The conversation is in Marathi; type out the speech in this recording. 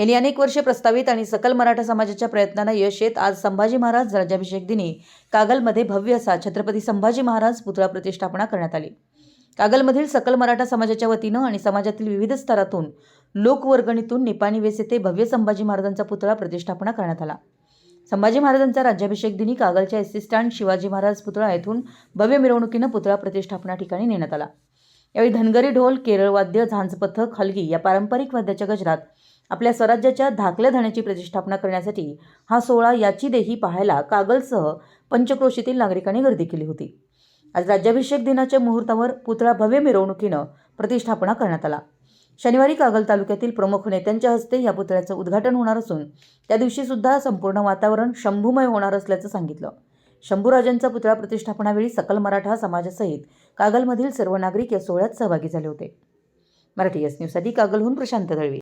यांनी अनेक वर्षे प्रस्तावित आणि सकल मराठा समाजाच्या प्रयत्नांना यश येत आज संभाजी महाराज राज्याभिषेक दिनी कागलमध्ये भव्य असा छत्रपती संभाजी महाराज पुतळा प्रतिष्ठापना करण्यात आली. कागलमधील सकल मराठा समाजाच्या वतीनं आणि समाजातील विविध स्तरातून लोकवर्गणीतून निपाणी वेस येथे भव्य संभाजी महाराजांचा पुतळा प्रतिष्ठापना करण्यात आला. संभाजी महाराजांचा राज्याभिषेक दिनी कागलच्या एस स्टँड शिवाजी महाराज पुतळा येथून भव्य मिरवणुकीनं पुतळा प्रतिष्ठापना ठिकाणी नेण्यात आला. यावेळी धनगरी ढोल केरळ वाद्य झांज पथक हलगी या पारंपरिक वाद्याच्या गजरात आपल्या स्वराज्याच्या धाकल्या धण्याची प्रतिष्ठापना करण्यासाठी हा सोहळा याची देही पाहायला कागलसह पंचक्रोशीतील नागरिकांनी गर्दी केली होती. आज राज्याभिषेक दिनाच्या मुहूर्तावर पुतळा भव्य मिरवणुकीनं प्रतिष्ठापना करण्यात आला. शनिवारी कागल तालुक्यातील प्रमुख नेत्यांच्या हस्ते या पुतळ्याचं उद्घाटन होणार असून त्या दिवशी सुद्धा संपूर्ण वातावरण शंभूमय होणार असल्याचं सांगितलं. शंभूराजांचा पुतळा प्रतिष्ठापनावेळी सकल मराठा समाजासहित कागलमधील सर्व नागरिक या सोहळ्यात सहभागी झाले होते. मराठी एस न्यूजसाठी कागलहून प्रशांत दळवी.